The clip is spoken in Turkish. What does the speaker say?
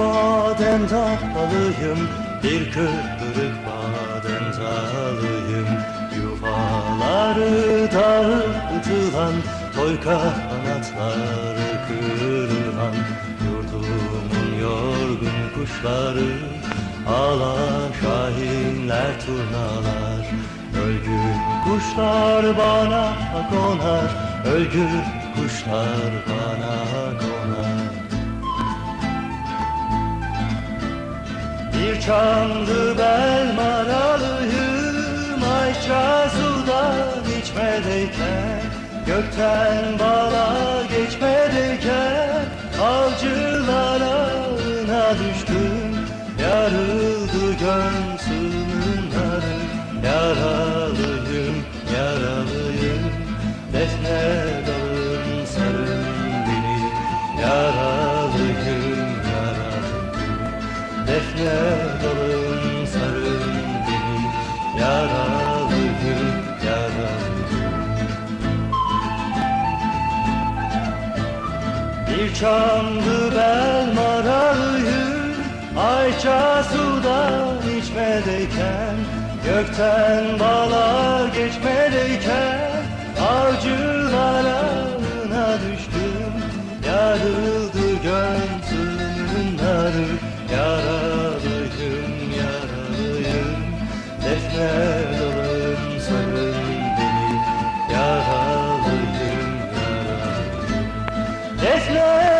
ball badem dalıyım Bir kırık badem dalıyım Yuvaları dağıtılan Toy kanatları kırılan Yurdumun yorgun kuşları Ağlar şahinler turnalar. Ölgün kuşlar bana konar Ölgün kuşlar bana konar Çamlı bel maralıyım Ayça sudan içmedeyken Gökten bala geçmedeyken Avcılar ağına düştüm. Yarıldı göğsümün narı Yaralıyım, yaralıyım. Defne dalın sarın beni Yaralıyım, yaralıyım. Defne Bir çamlı bel maralıyım Ayça sudan içmedeyken Gökten bala geçmedeyken Avcılar ağına düştüm. Yarıldı göğsümün narı Yaralıyım, Let's.